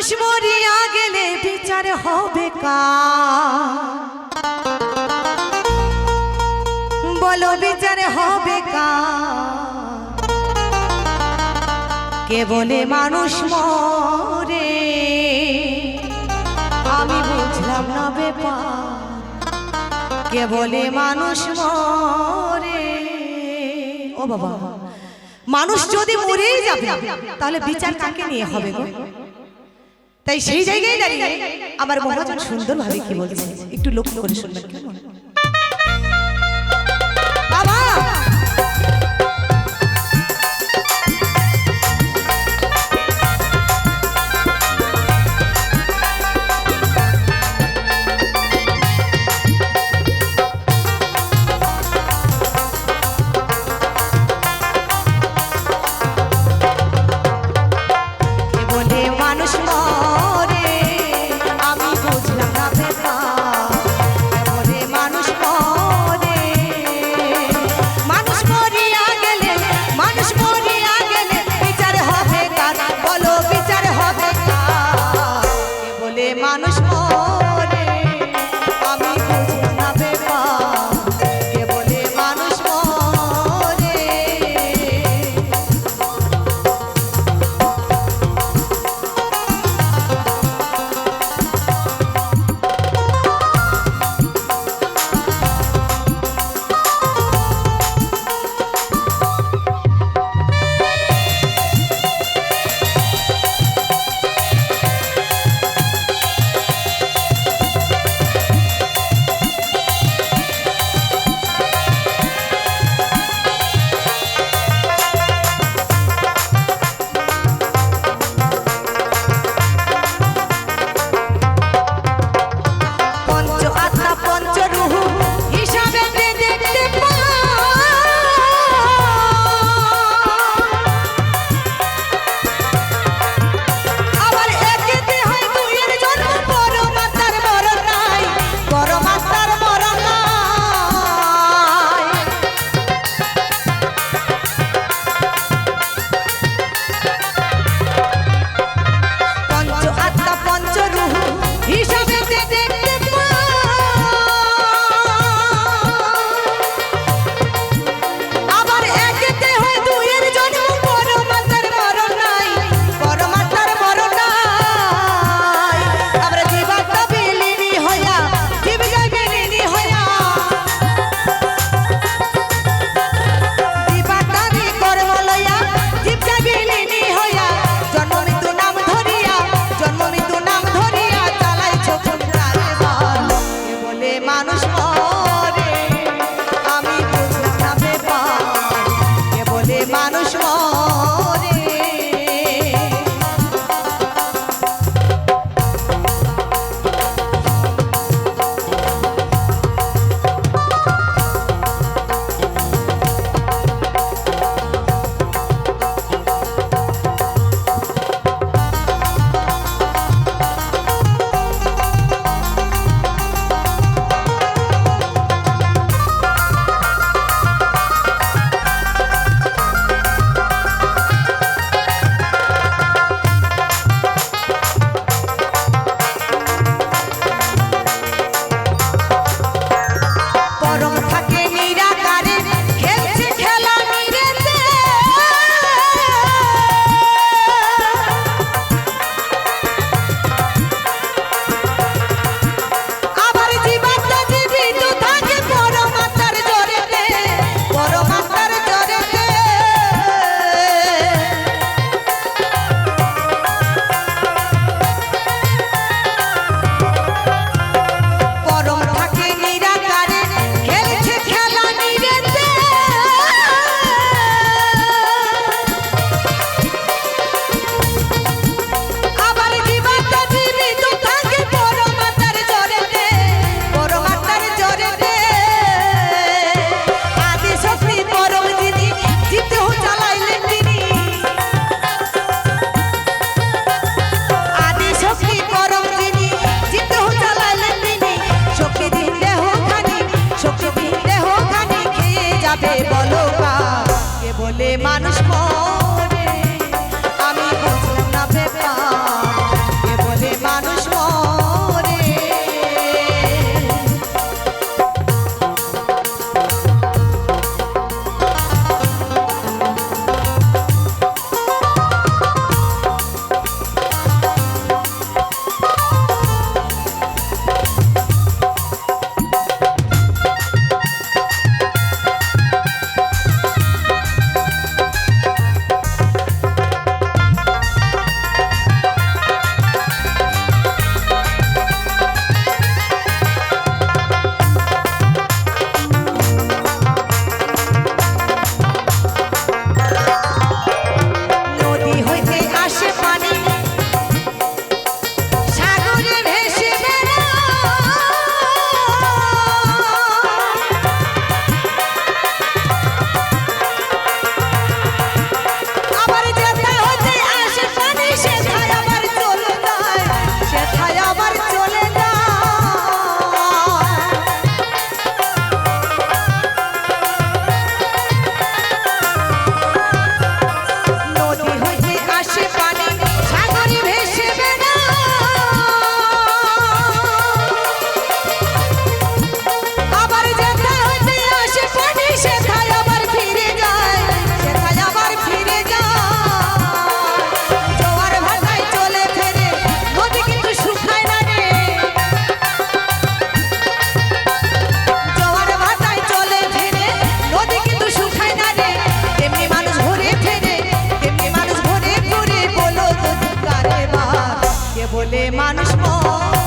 মানুষ মরিয়া গেলে বিচার হবে কা বলো বিচার হবে কা কে বলে মানুষ মরে? আমি বুঝলাম না ব্যাপার। কে বলে মানুষ মরে? ও বাবা, মানুষ যদি মরেই যাবে, তাহলে বিচার কাকে নিয়ে হবে গো? তাই সেই জায়গায় দাঁড়িয়ে আমার মহাজন সুন্দরভাবে কি বলছে? একটু লক্ষ্য করে শুনবেন কেমন? Oh. চশমা কে বলে মানুষ মন?